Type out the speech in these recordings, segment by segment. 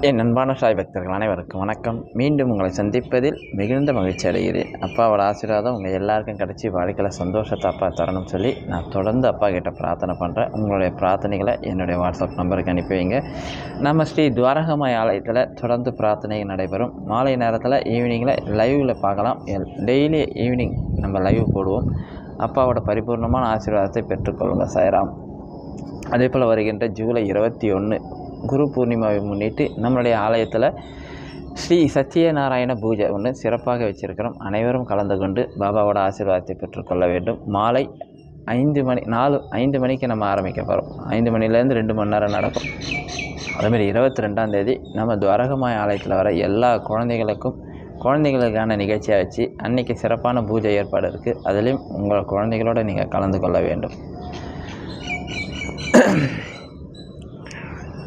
என் அன்பான சாய் பக்தர்கள் அனைவருக்கும் வணக்கம். மீண்டும் உங்களை சந்திப்பதில் மிகுந்த மகிழ்ச்சி அடைகிறேன். அப்பாவோட ஆசீர்வாதம் உங்கள் எல்லாருக்கும் கிடச்சி வாழ்க்கையில் சந்தோஷத்தை அப்பா தரணும்னு சொல்லி நான் தொடர்ந்து அப்பா கிட்ட பிரார்த்தனை பண்ணுறேன் உங்களுடைய பிரார்த்தனைகளை என்னுடைய வாட்ஸ்அப் நம்பருக்கு அனுப்பி வைங்க. நம்ம ஸ்ரீ துவாரகமாய் ஆலயத்தில் தொடர்ந்து பிரார்த்தனைகள் நடைபெறும். மாலை நேரத்தில் ஈவினிங்கில் லைவில் பார்க்கலாம். டெய்லி ஈவினிங் நம்ம லைவ் போடுவோம். அப்பாவோட பரிபூர்ணமான ஆசீர்வாதத்தை பெற்றுக்கொள்ளுங்கள் சாய்ராம். அதே போல் வருகின்ற ஜூலை இருபத்தி ஒன்று குரு பூர்ணிமாவை முன்னிட்டு நம்மளுடைய ஆலயத்தில் ஸ்ரீ சத்யநாராயண பூஜை ஒன்று சிறப்பாக வச்சுருக்கிறோம். அனைவரும் கலந்து கொண்டு பாபாவோட ஆசீர்வாதத்தை பெற்றுக்கொள்ள வேண்டும். மாலை ஐந்து மணி நாலு ஐந்து மணிக்கு நம்ம ஆரம்பிக்க போகிறோம் ஐந்து மணிலேருந்து ரெண்டு மணி நேரம் நடக்கும். அதேமாதிரி இருபத்தி ரெண்டாம் தேதி நம்ம துவரகமாய ஆலயத்தில் வர எல்லா குழந்தைகளுக்கும் குழந்தைகளுக்கான நிகழ்ச்சியாக வச்சு அன்றைக்கி சிறப்பான பூஜை ஏற்பாடு இருக்குது அதுலேயும் உங்கள் குழந்தைகளோடு நீங்கள் கலந்து கொள்ள வேண்டும்.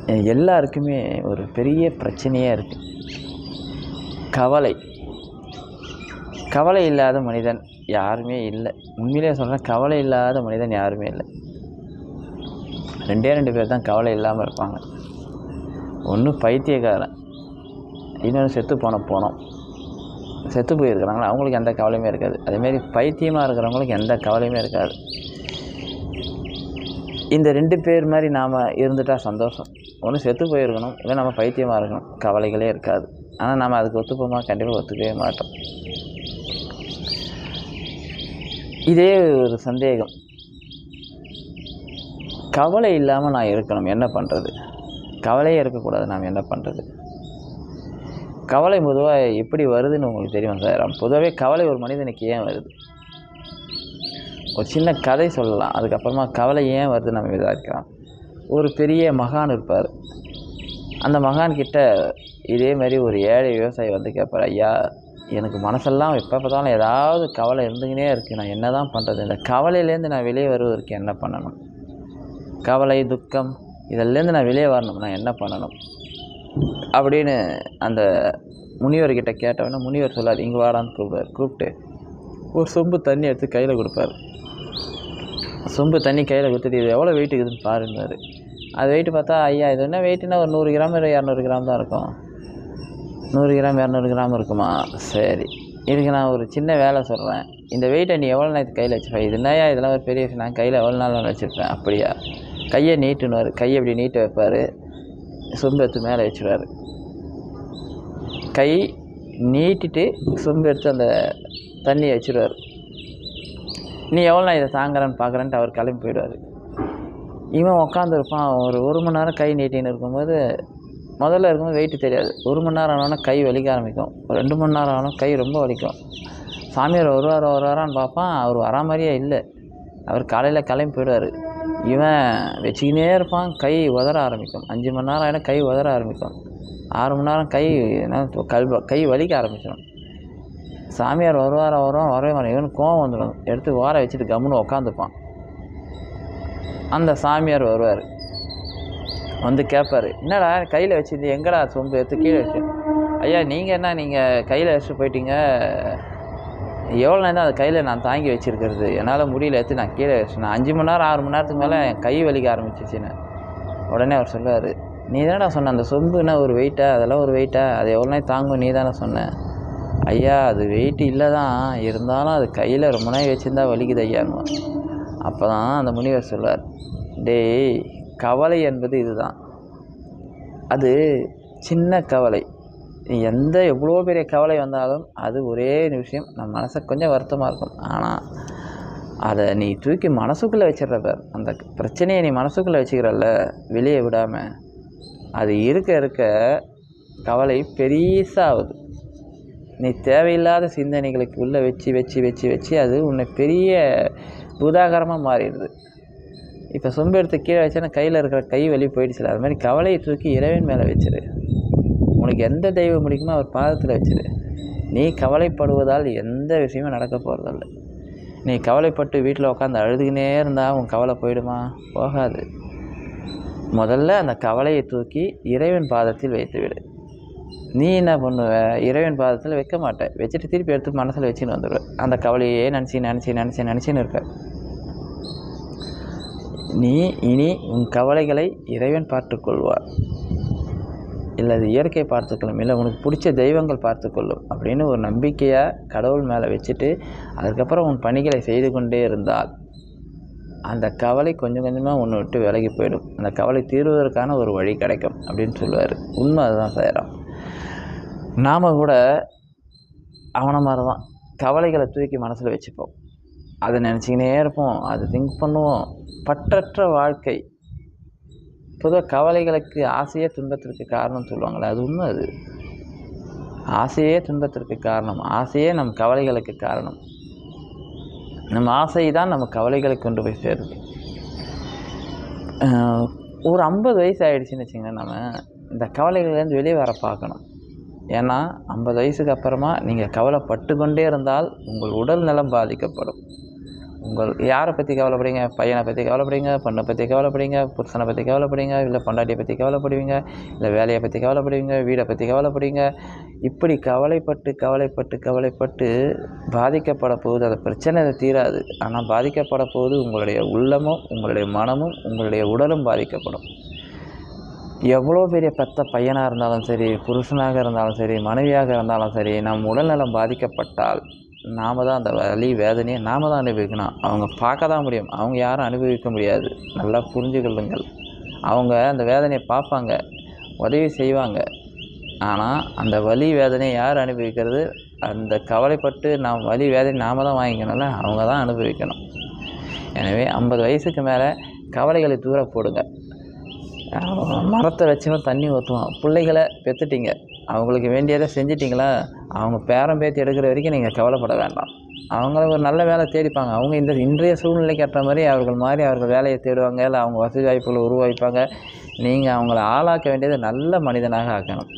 எல்லாருக்குமே ஒரு பெரிய பிரச்சனையாக இருக்குது கவலை. கவலை இல்லாத மனிதன் யாருமே இல்லை. உண்மையிலே சொல்கிறேன் கவலை இல்லாத மனிதன் யாருமே இல்லை. ரெண்டே ரெண்டு பேர் தான் கவலை இல்லாமல் இருப்பாங்க. ஒன்று பைத்தியக்காரன் இன்னொன்று செத்து போன போனோம் செத்து போயிருக்கிறாங்களா? அவங்களுக்கு எந்த கவலையுமே இருக்காது. அதேமாரி பைத்தியமாக இருக்கிறவங்களுக்கு எந்த கவலையுமே இருக்காது. இந்த ரெண்டு பேர் மாதிரி நாம் இருந்துட்டால் சந்தோஷம். ஒன்று செத்து போயிருக்கணும் இல்லை நம்ம பைத்தியமாக இருக்கணும். கவலைகளே இருக்காது. ஆனால் நாம் அதுக்கு ஒத்துப்போமா? கண்டிப்பாக ஒத்துக்கவே மாட்டோம். இதே ஒரு சந்தேகம். கவலை இல்லாமல் நான் இருக்கணும். என்ன பண்ணுறது கவலையே இருக்கக்கூடாது. நாம் என்ன பண்ணுறது கவலை பொதுவாக எப்படி வருதுன்னு உங்களுக்கு தெரியும் சார்? பொதுவாகவே கவலை ஒரு மனிதனுக்கு ஏன் வருது? ஒரு சின்ன கதை சொல்லலாம். அதுக்கப்புறமா கவலை ஏன் வருது நம்ம விசாரிக்கலாம். ஒரு பெரிய மகான் இருப்பார். அந்த மகான் கிட்ட இதே மாதிரி ஒரு ஏழை விவசாயி வந்து கேட்பார் ஐயா எனக்கு மனசெல்லாம் எப்போ பார்த்தாலும் ஏதாவது கவலை இருந்துக்கினே இருக்குது நான் என்ன தான் பண்ணுறது இந்த கவலையிலேருந்து நான் வெளியே வருவதற்கு என்ன பண்ணணும்? கவலை துக்கம் இதிலேருந்து நான் வெளியே வரணும். நான் என்ன பண்ணணும்? அப்படின்னு அந்த முனிவர்கிட்ட கேட்டவொடனே முனிவர் சொல்லார் இங்கே வாடான்னு கூப்பிடுவார். கூப்பிட்டு ஒரு சொம்பு தண்ணி எடுத்து கையில் கொடுப்பாரு. சொம்பு தண்ணி கையில் கொடுத்துட்டு இது எவ்வளோ வெயிட் இருக்குதுன்னு பாருன்னாரு அது. வெயிட்டு பார்த்தா ஐயா இது என்ன வெயிட்டுன்னா ஒரு நூறு கிராம் இல்லை இரநூறு கிராம் தான் இருக்கும். நூறு கிராம் இரநூறு கிராம் இருக்குமா? சரி. இதுக்கு நான் ஒரு சின்ன வேலை சொல்கிறேன் இந்த வெயிட்டை நீ எவ்வளோ நாள் கையில் வச்சுப்பேன் இது என்னையா இதெல்லாம் ஒரு பெரிய நான் கையில் எவ்வளோ நாள் வச்சுருப்பேன். அப்படியா? கையை நீட்டுனுவார். கையை இப்படி நீட்டு வைப்பார்? சொம்பு எடுத்து மேலே வச்சுருவார். கை நீட்டிட்டு சொம்பு எடுத்து அந்த தண்ணியை வச்சுருவார். நீ எவ்வளோ நான் இதை தாங்குறேன்னு பார்க்குறேன்ட்டு அவர் கிளம்பி போயிடுவார். இவன் உட்காந்துருப்பான் ஒரு ஒரு மணி நேரம் கை நீட்டின்னு இருக்கும்போது முதல்ல இருக்கும்போது வெயிட்டு தெரியாது. ஒரு மணி நேரம் ஆனால் கை வலிக்க ஆரம்பிக்கும். ஒரு ரெண்டு மணி நேரம் ஆனால் கை ரொம்ப வலிக்கும். சாமியார் வருவார் வருவாரான்னு பார்ப்பான். அவர் வரா மாதிரியே இல்லை. அவர் காலையில் கிளம்பி போயிடுவார். இவன் வச்சுக்கினே இருப்பான். கை உதற ஆரம்பிக்கும். அஞ்சு மணி நேரம் ஆகிடும் கை உதற ஆரம்பிக்கும். ஆறு மணி நேரம் கை என்ன கல் கை வலிக்க ஆரம்பிச்சிடும். சாமியார் வருவார வரும் வரவே மாட்டேன் இவனுக்கு கோவம் வந்துடும். எடுத்து வார வச்சுட்டு கம்முன்னு உக்காந்துப்பான். அந்த சாமியார் வருவார். வந்து கேட்பார் என்னடா கையில் வச்சுருந்து எங்கடா சொம்பு எடுத்து கீழே வச்சு? ஐயா நீங்கள் என்ன நீங்கள் கையில் வச்சுட்டு போயிட்டீங்க? எவ்வளோ நேரம் அதை கையில் நான் தாங்கி வச்சுருக்கிறது? என்னால் முடியல எடுத்து நான் கீழே வச்சு நான் அஞ்சு மணி நேரம் ஆறு மணி நேரத்துக்கு மேலே என் கை வலிக்க ஆரம்பிச்சிச்சுன்னு. உடனே அவர் சொல்லுவார் நீ தானடா சொன்ன அந்த சொம்புன்னா ஒரு வெயிட்டா அதெல்லாம் ஒரு வெயிட்டா அது எவ்வளோ நேரம் தாங்கும் நீ தானே சொன்ன. ஐயா அது வெயிட் இல்லை தான் இருந்தாலும் அது கையில் ரொம்ப நாள் வச்சுருந்தா வலிக்குது ஐயான்னு அப்போ தான் அந்த முனிவர் சொல்வார் டேய் கவலை என்பது இதுதான். அது சின்ன கவலை. எந்த எவ்வளோ பெரிய கவலை வந்தாலும் அது ஒரே நிமிஷம் நம்ம மனசை கொஞ்சம் வருத்தமாக இருக்கும். ஆனால் அதை நீ தூக்கி மனசுக்குள்ளே வச்சிடுற பேர். அந்த பிரச்சனையை நீ மனசுக்குள்ளே வச்சுக்கிறல்ல வெளியே விடாமல் அது இருக்க இருக்க கவலை பெரிசாகுது நீ தேவையில்லாத சிந்தனைகளுக்கு உள்ளே வச்சு வச்சு வச்சு வச்சு அது உன்னை பெரிய உதாகரமாக மாறிடுது. இப்போ சொம்பு எடுத்து கீழே வச்சேன்னா கையில் இருக்கிற கை வலி போயிடுச்சுல அது மாதிரி கவலையை தூக்கி இறைவன் மேலே வச்சிரு. உனக்கு எந்த தெய்வம் முடிக்குமோ அவர் பாதத்தில் வச்சிரு. நீ கவலைப்படுவதால் எந்த விஷயமும் நடக்க போகிறதில்ல நீ கவலைப்பட்டு வீட்டில் உட்காந்து அழுதுகினே இருந்தால் உன் கவலை போயிடுமா? போகாது. முதல்ல அந்த கவலையை தூக்கி இறைவன் பாதத்தில் வைத்து விடு நீ என்ன பண்ணுவ? இறைவன் பாதத்தில் வைக்க மாட்டேன் வச்சுட்டு திருப்பி எடுத்து மனசில் வச்சுன்னு வந்துடுவேன் அந்த கவலையே நினச்சி நினச்சி நினச்சி நினச்சின்னு இருக்க. நீ இனி உன் கவலைகளை இறைவன் பார்த்துக்கொள்வார் இல்லை அது இயற்கை பார்த்துக்கொள்ளும். இல்லை உனக்கு பிடிச்ச தெய்வங்கள் பார்த்துக்கொள்ளும் அப்படின்னு ஒரு நம்பிக்கையாக கடவுள் மேலே வச்சுட்டு அதுக்கப்புறம் உன் பணிகளை செய்து கொண்டே இருந்தால் அந்த கவலை கொஞ்சம் கொஞ்சமாக ஒன்று விட்டு விலகி போயிடும். அந்த கவலை தீர்வதற்கான ஒரு வழி கிடைக்கும் அப்படின்னு சொல்லுவார். உண்மை அதுதான் செய்கிறோம் நாம் கூட அவனை மாதிரி தான் கவலைகளை தூக்கி மனசில் வச்சுப்போம். அதை நினச்சிக்கினே இருப்போம். அதை திங்க் பண்ணுவோம். பற்றற்ற வாழ்க்கை. பொதுவாக கவலைகளுக்கு ஆசையே துன்பத்திற்கு காரணம் சொல்லுவாங்களே அது உண்மை அது. ஆசையே துன்பத்திற்கு காரணம். ஆசையே நம் கவலைகளுக்கு காரணம். நம்ம ஆசை தான் நம்ம கவலைகளை கொண்டு போய் சேருது ஒரு ஐம்பது வயசு ஆகிடுச்சின்னு வச்சுங்களேன் நம்ம இந்த கவலைகள்லேருந்து வெளியே வர பார்க்கணும். ஏன்னா ஐம்பது வயசுக்கு அப்புறமா நீங்கள் கவலைப்பட்டு கொண்டே இருந்தால் உங்கள் உடல் நலம் பாதிக்கப்படும். உங்கள் யாரை பற்றி கவலைப்படுறீங்க? பையனை பற்றி கவலைப்படுறீங்க? பொண்ணை பற்றி கவலைப்படுறீங்க? புருஷனை பற்றி கவலைப்படுறீங்க? இல்லை பொண்டாட்டியை பற்றி கவலைப்படுவீங்க? இல்லை வேலையை பற்றி கவலைப்படுவீங்க? வீடை பற்றி கவலைப்படுவீங்க? இப்படி கவலைப்பட்டு கவலைப்பட்டு கவலைப்பட்டு பாதிக்கப்பட போகுது அந்த பிரச்சனை தீராது. ஆனால் பாதிக்கப்பட போகுது உங்களுடைய உள்ளமும் உங்களுடைய மனமும் உங்களுடைய உடலும் பாதிக்கப்படும். எவ்வளோ பெரிய பெத்த பையனாக இருந்தாலும் சரி புருஷனாக இருந்தாலும் சரி மனைவியாக இருந்தாலும் சரி நம் உடல்நலம் பாதிக்கப்பட்டால் நாம் தான் அந்த வலி வேதனையை நாம் தான் அனுபவிக்கணும். அவங்க பார்க்க தான் முடியும். அவங்க யாரும் அனுபவிக்க முடியாது. நல்லா புரிஞ்சுக்கொள்ளுங்கள் அவங்க அந்த வேதனையை பார்ப்பாங்க. உதவி செய்வாங்க. ஆனால் அந்த வலி வேதனையை யார் அனுபவிக்கிறது? அந்த கவலைப்பட்டு நாம் வலி வேதனை நாம் தான் வாங்கிக்கணும்ல? அவங்க தான் அனுபவிக்கணும். எனவே ஐம்பது வயசுக்கு மேலே கவலைகளை தூர போடுங்க. மரத்தை வச்சவன் தண்ணி ஊற்றுவான் பிள்ளைகளை பெற்றுட்டீங்க அவங்களுக்கு வேண்டியதை செஞ்சிட்டிங்களா? அவங்க பேரம் பேத்தி எடுக்கிற வரைக்கும் நீங்கள் கவலைப்பட வேண்டாம். அவங்கள ஒரு நல்ல வேலை தேடிப்பாங்க. அவங்க இந்த இன்றைய சூழ்நிலைக்கு ஏற்ற மாதிரி அவர்கள் மாதிரி அவர்கள் வேலையை தேடுவாங்க. இல்லை அவங்க வசதி வாய்ப்புகளை உருவாக்கிப்பாங்க. நீங்கள் அவங்கள ஆளாக்க வேண்டியது நல்ல மனிதனாக ஆக்கணும்.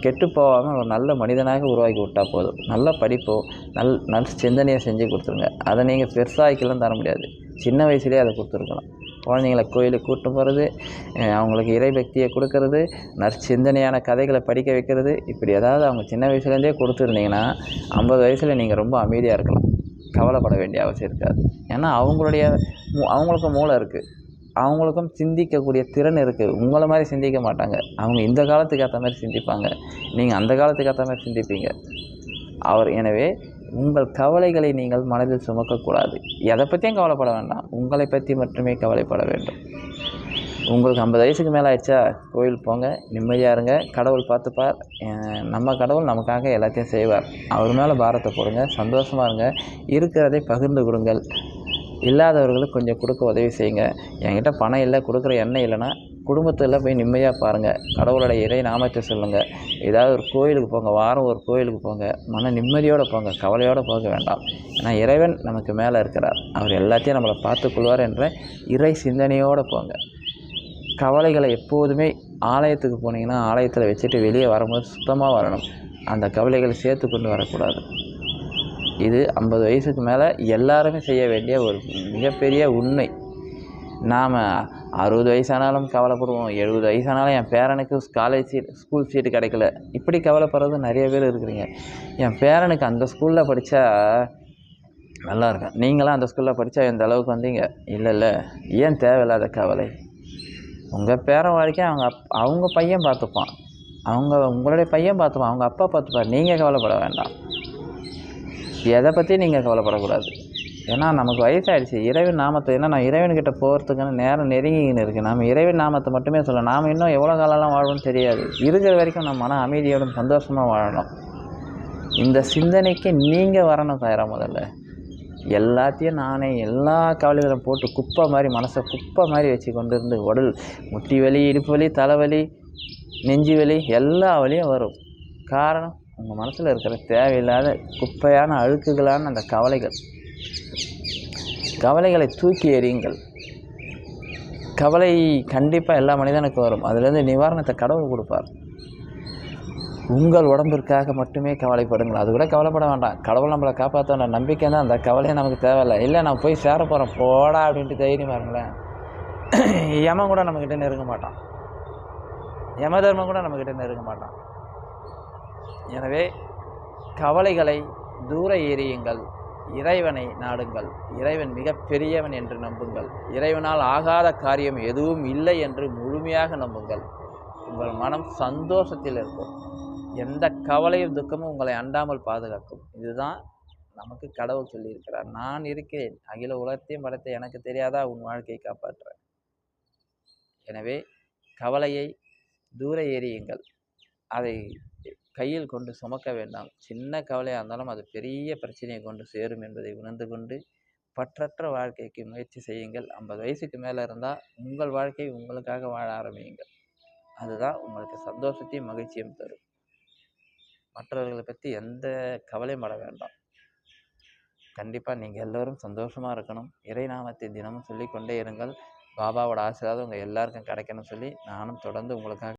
கெட்டு போகாமல் ஒரு நல்ல மனிதனாக உருவாக்கி விட்டால் போதும். நல்ல படிப்போ நல் நல் சிந்தனையை செஞ்சு கொடுத்துருங்க. அதை நீங்கள் பெருசாகிக்கெல்லாம் தர முடியாது. சின்ன வயசுலேயே அதை கொடுத்துருக்கலாம். குழந்தைங்கள கோயிலுக்கு கூட்டு போகிறது அவங்களுக்கு இறைபக்தியை கொடுக்கறது நற்சிந்தனையான கதைகளை படிக்க வைக்கிறது. இப்படி ஏதாவது அவங்க சின்ன வயசுலேருந்தே கொடுத்துருந்தீங்கன்னா ஐம்பது வயசில் நீங்கள் ரொம்ப அமைதியாக இருக்கலாம். கவலைப்பட வேண்டிய அவசியம் இருக்காது. ஏன்னா அவங்களுடைய மூ- அவங்களுக்கும் மூளை இருக்குது அவங்களுக்கும் சிந்திக்கக்கூடிய திறன் இருக்குது உங்களை மாதிரி சிந்திக்க மாட்டாங்க. அவங்க இந்த காலத்துக்கு ஏற்ற மாதிரி சிந்திப்பாங்க. நீங்கள் அந்த காலத்துக்கு ஏற்ற மாதிரி சிந்திப்பீங்க. அவர் எனவே உங்கள் கவலைகளை நீங்கள் மனதில் சுமக்கக்கூடாது. எதை பற்றியும் கவலைப்பட வேண்டாம். உங்களை பற்றி மட்டுமே கவலைப்பட வேண்டும். உங்களுக்கு ஐம்பது வயசுக்கு மேலே ஆயிடுச்சா? கோயில் போங்க. நிம்மதியாக இருங்க. கடவுள் பார்த்துப்பார் நம்ம கடவுள் நமக்காக எல்லாத்தையும் செய்வார். அவர் மேலே பாரத்தை போடுங்க. சந்தோஷமாக இருங்க. இருக்கிறதை பகிர்ந்து கொடுங்கள். இல்லாதவர்களுக்கு கொஞ்சம் கொடுக்க உதவி செய்யுங்க. என்கிட்ட பணம் இல்லை கொடுக்குற எண்ணெய் இல்லைன்னா குடும்பத்தில் போய் நிம்மதியாக பாருங்கள் கடவுளோட இறை நாமத்தை சொல்லுங்கள் ஏதாவது ஒரு கோயிலுக்கு போங்க வாரம் ஒரு கோயிலுக்கு போங்க. மன நிம்மதியோடு போங்க கவலையோடு போக வேண்டாம். ஏன்னா இறைவன் நமக்கு மேலே இருக்கிறார். அவர் எல்லாத்தையும் நம்மளை பார்த்துக்கொள்வார் என்ற இறை சிந்தனையோடு போங்க. கவலைகளை எப்போதுமே ஆலயத்துக்கு போனீங்கன்னா ஆலயத்தில் வச்சுட்டு வெளியே வரும்போது சுத்தமாக வரணும். அந்த கவலைகளை சேர்த்து கொண்டு வரக்கூடாது. இது ஐம்பது வயசுக்கு மேலே எல்லாருமே செய்ய வேண்டிய ஒரு மிகப்பெரிய உண்மை. நாம் அறுபது வயசானாலும் கவலைப்படுவோம். எழுபது வயசானாலும் என் பேரனுக்கு காலேஜ் சீட் ஸ்கூல் சீட்டு கிடைக்கல. இப்படி கவலைப்படுறது நிறைய பேர் இருக்கிறீங்க. என் பேரனுக்கு அந்த ஸ்கூலில் படித்தா நல்லா இருக்கும். நீங்களாம் அந்த ஸ்கூலில் படித்தா எந்த அளவுக்கு வந்தீங்க? இல்லை இல்லை. ஏன் தேவையில்லாத கவலை? உங்கள் பேரன் வாழ்க்கையை அவங்க அப் அவங்க பையன் பார்த்துப்பான். அவங்க உங்களுடைய பையன் பார்த்துப்பான். அவங்க அப்பா பார்த்துப்பார். நீங்கள் கவலைப்பட வேண்டாம். எதை பற்றி நீங்கள் கவலைப்படக்கூடாது. ஏன்னா நமக்கு வயசாயிடுச்சு. இறைவன் நாமத்தை ஏன்னா நான் இறைவன்கிட்ட போகிறதுக்குன்னு நேரம் நெருங்கின்னு இருக்குது நம்ம இறைவன் நாமத்தை மட்டுமே சொல்ல நாம் இன்னும் எவ்வளோ காலம்லாம் வாழ்வோம்னு தெரியாது. இருக்கிற வரைக்கும் நம்ம மன அமைதியோடும் சந்தோஷமாக வாழணும். இந்த சிந்தனைக்கு நீங்கள் வரணும் தயாராக முதல்ல. எல்லாத்தையும் நானே எல்லா கவலைகளும் போட்டு குப்பை மாதிரி மனசை குப்பை மாதிரி வச்சு கொண்டு இருந்து உடல் முட்டி வலி இடுப்பு வலி தலைவலி நெஞ்சு வலி எல்லா வலியும் வரும். காரணம் உங்கள் மனசில் இருக்கிற தேவையில்லாத குப்பையான அழுக்குகளான அந்த கவலைகள். கவலைகளை தூக்கி எறியுங்கள். கவலை கண்டிப்பாக எல்லா மனிதனுக்கும் வரும். அதுலேருந்து நிவாரணத்தை கடவுள் கொடுப்பார். உங்கள் உடம்பிற்காக மட்டுமே கவலைப்படுங்கள். அது கூட கவலைப்பட வேண்டாம். கடவுள் நம்மளை காப்பாற்ற நம்பிக்கை தான். அந்த கவலையே நமக்கு தேவையில்லை. இல்லை நான் போய் சேர போகிறேன் போடா அப்படின்ட்டு தைரியமாக இருங்களேன் யமன் கூட நம்மக்கிட்ட நெருங்க மாட்டான். யம தர்மம் கூட நம்மக்கிட்ட நெருங்க மாட்டான். எனவே கவலைகளை தூர எறியுங்கள். இறைவனை நாடுங்கள். இறைவன் மிக பெரியவன் என்று நம்புங்கள். இறைவனால் ஆகாத காரியம் எதுவும் இல்லை என்று முழுமையாக நம்புங்கள். உங்கள் மனம் சந்தோஷத்தில் இருக்கும். எந்த கவலையும் துக்கமும் உங்களை அண்டாமல் பாதுகாக்கும். இதுதான் நமக்கு கடவுள் சொல்லியிருக்கிறார். நான் இருக்கிறேன். அகில உலகத்தையும் படத்தை எனக்கு தெரியாதா? உன் வாழ்க்கையை காப்பாற்றுறேன். எனவே கவலையை தூர எறியுங்கள். அதை கையில் கொண்டு சுமக்க வேண்டாம். சின்ன கவலையாக இருந்தாலும் அது பெரிய பிரச்சனையை கொண்டு சேரும் என்பதை உணர்ந்து கொண்டு பற்றற்ற வாழ்க்கைக்கு முயற்சி செய்யுங்கள். ஐம்பது வயசுக்கு மேலே இருந்தால் உங்கள் வாழ்க்கை உங்களுக்காக வாழ ஆரம்பியுங்கள். அதுதான் உங்களுக்கு சந்தோஷத்தையும் மகிழ்ச்சியும் தரும். மற்றவர்களை பற்றி எந்த கவலையும் பட வேண்டாம். கண்டிப்பாக நீங்கள் எல்லோரும் சந்தோஷமாக இருக்கணும். இறைநாமத்தை தினமும் சொல்லிக்கொண்டே இருங்கள். பாபாவோட ஆசீர்வாதம் உங்கள் எல்லாருக்கும் கிடைக்கணும்னு சொல்லி நானும் தொடர்ந்து உங்களுக்காக